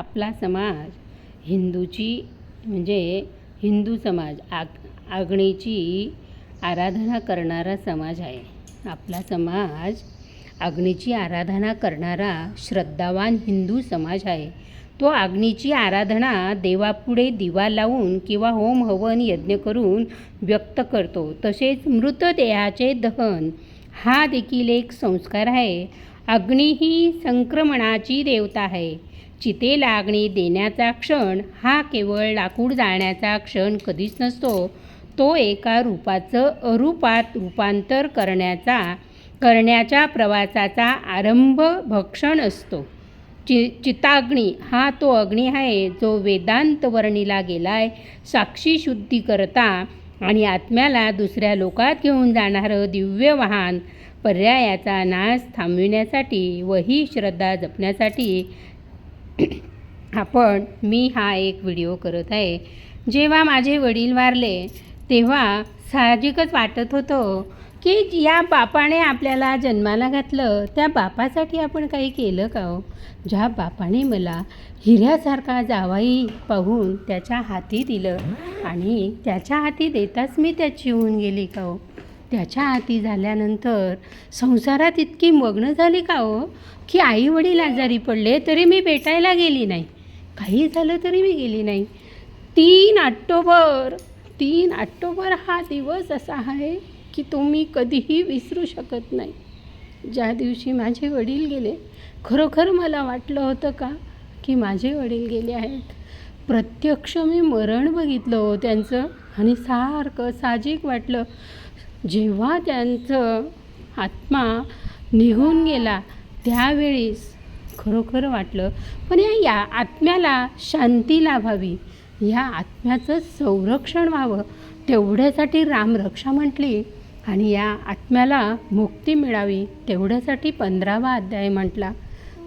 आपला समाज हिंदूची म्हणजे हिंदू समाज आग आग्नेची आराधना करणारा समाज आहे. आपला समाज अग्नीची आराधना करणारा श्रद्धावान हिंदू समाज आहे. तो अग्नीची आराधना देवापुढे दिवा लावून किंवा होम हवन यज्ञ करून व्यक्त करतो. तसेच मृतदेहाचे दहन हा देखील एक संस्कार आहे. अग्नी ही संक्रमणाची देवता आहे. चिते अग्नी देण्याचा क्षण हा केवळ लाकूड जाळण्याचा क्षण कधीच नसतो. तो एका रूपाचं अरूपात रूपांतर करण्याचा करण्याच्या प्रवासाचा आरंभ भक्षण असतो. चि चिताग्नी हा तो अग्नी आहे जो वेदांत वर्णीला गेलाय साक्षी शुद्धी करता आणि आत्म्याला दुसऱ्या लोकात घेऊन जाणारं दिव्य वाहन पर्यायाचा नाश थांबविण्यासाठी व ही श्रद्धा जपण्यासाठी आपण मी हा एक व्हिडिओ करत आहे. जेव्हा माझे वडील वारले तेव्हा साहजिकच वाटत होतं की या बापाने आपल्याला जन्माला घातलं त्या बापासाठी आपण काही केलं का हो? ज्या बापाने मला हिऱ्यासारखा जावाई पाहून त्याच्या हाती दिलं आणि त्याच्या हाती देताच मी त्याची होऊन गेली का हो? त्याच्या हाती झाल्यानंतर संसारात इतकी मग्न झाली का हो? की आई वडील आजारी पडले तरी मी भेटायला गेली नाही. काही झालं तरी मी गेली नाही. तीन ऑक्टोबर तीन ऑक्टोबर हा दिवस असा आहे की तो मी कधीही विसरू शकत नाही. ज्या दिवशी माझे वडील गेले खरोखर मला वाटलं होतं का की माझे वडील गेले आहेत? प्रत्यक्ष मी मरण बघितलं हो त्यांचं आणि सारखं साहजिक वाटलं. जेव्हा त्यांचं आत्मा निघून गेला त्यावेळीस खरोखर वाटलं पण या या आत्म्याला शांती लाभावी. या आत्म्याचं संरक्षण व्हावं. तेवढ्यासाठी रामरक्षा म्हटली आणि या आत्म्याला मुक्ती मिळावी तेवढ्यासाठी पंधरावा अध्याय म्हटला.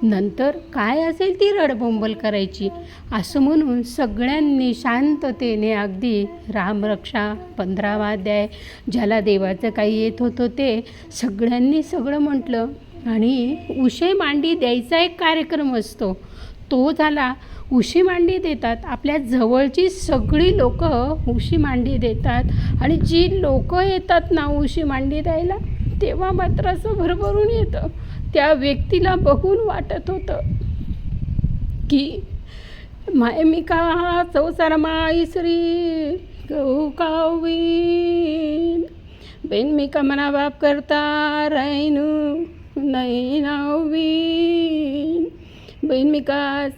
नंतर काय असेल ती रडबोंबल करायची? असं म्हणून सगळ्यांनी शांततेने अगदी रामरक्षा पंधरावाध्याय ज्याला देवाचं काही येत होतं ते सगळ्यांनी सगळं म्हटलं. आणि उशे मांडी द्यायचा एक कार्यक्रम असतो. तो झाला उशी मांडी देतात. आपल्या जवळची सगळी लोक उशी मांडी देतात. आणि जी लोक येतात ना उशी मांडी द्यायला तेव्हा मात्र असं भरभरून येतं. त्या व्यक्तीला बघून वाटत होतं की मायमिका मी चौसार गहू कावीन? बेनमिका मना बाप करता रायनू नाही नावीन? बहीण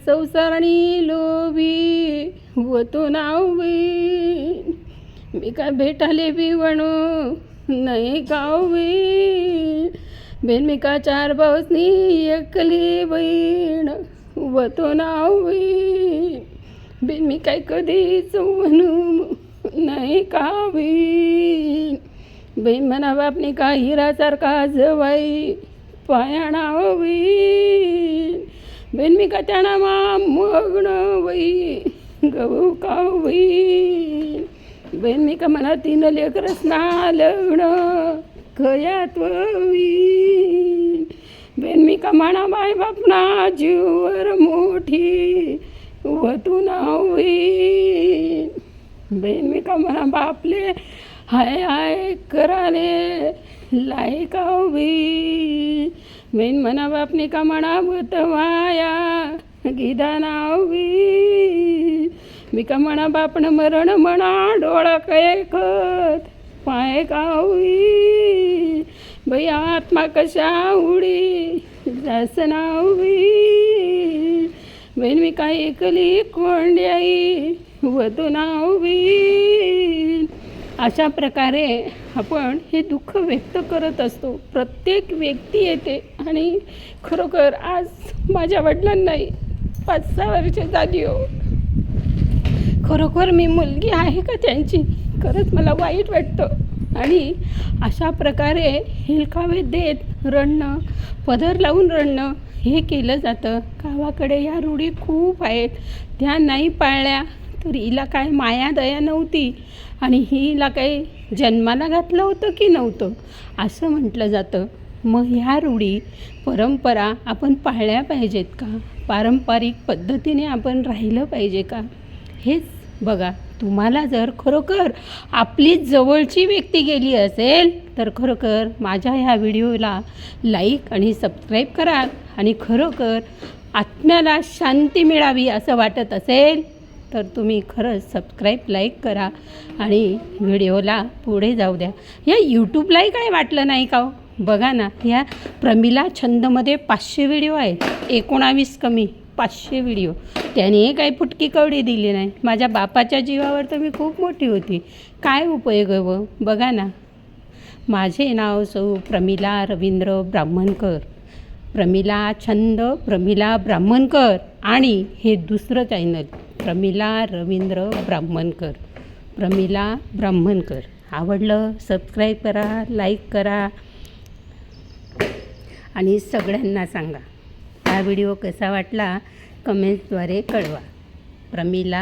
संसारणी लोभी व तो नावीन? मी का भेटाले बी वणू नाही गावी बेनमिका चार भाऊसनी एकली बहीण व तो नावीन काय कधीच म्हणू नाही कावी बहीण म्हणा बापनी का हिरासारखा जवाई पायाणावी बेन मी का त्याना मा मग्न वई गहू कावी बेन मी का म्हणा तीन लेकर ना खयात ववी बेन मी का म्हणा बाय बापना जीवर मोठी वतू नावी बेन मी का म्हणा बापले हाय हाय कराले लायकावी बेन म्हणा बापने का म्हणा भूतवाया गिदा नावी मी का म्हणा बापन मरण म्हणा डोळा कैकत पाय कावी बाई आत्मा कशा उडी जास नावी बहीण मी काय एकली कोंड्याई वधू नावी अशा प्रकारे आपण हे दुःख व्यक्त करत असतो. प्रत्येक व्यक्ती येते आणि खरोखर आज माझ्या वडिलांनाही पाच सहा वर्ष झाली हो. खरोखर मी मुलगी आहे का त्यांची? खरंच मला वाईट वाटतं. आणि अशा प्रकारे हिलकावे देत रडणं पदर लावून रडणं हे केलं जातं. गावाकडे ह्या रूढी खूप आहेत. त्या नाही पाळल्या तर हिला काय माया दया नव्हती. आणि हिला काही जन्माला घातलं होतं की नव्हतं? असं म्हटलं जातं. मग ह्या रूढी परंपरा आपण पाळल्या पाहिजेत का? पारंपरिक पद्धतीने आपण राहिलं पाहिजे का? हेच बघा तुम्हाला जर खरोखर आपली जवळची व्यक्ती गेली असेल तर खरोखर माझ्या ह्या व्हिडिओला लाईक आणि सबस्क्राईब करा आणि खरोखर आत्म्याला शांती मिळावी असं वाटत असेल तर तुम्ही खरंच सबस्क्राईब लाईक करा आणि व्हिडिओला पुढे जाऊ द्या या यूट्यूबलाही काय वाटलं नाही का हो? बघा ना ह्या प्रमिला छंदमध्ये पाचशे व्हिडिओ आहेत एकोणावीस कमी पाचशे व्हिडिओ. त्याने काही फुटकी कवडी दिली नाही. माझ्या बापाच्या जीवावर तर मी खूप मोठी होती. काय उपयोग आहे व बघा ना. माझे नाव सौ प्रमिला रवींद्र ब्राह्मणकर. प्रमिला छंद प्रमिला ब्राह्मणकर आणि हे दुसरं चॅनल प्रमिला रवींद्र ब्राह्मणकर. प्रमिला ब्राह्मणकर. आवडलं? सबस्क्राईब करा लाईक करा आणि सगळ्यांना सांगा. हा व्हिडिओ कसा वाटला कमेंट्सद्वारे कळवा. प्रमिला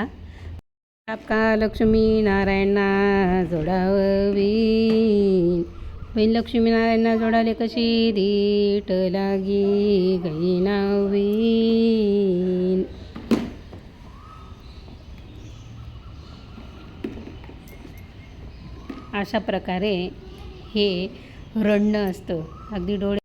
आपका लक्ष्मी नारायणना जोडावी. बहीण लक्ष्मी नारायणना जोडाले कशी दीट लागी गई नावी. अशा प्रकारे हे रडणं असतं. अगदी डोळे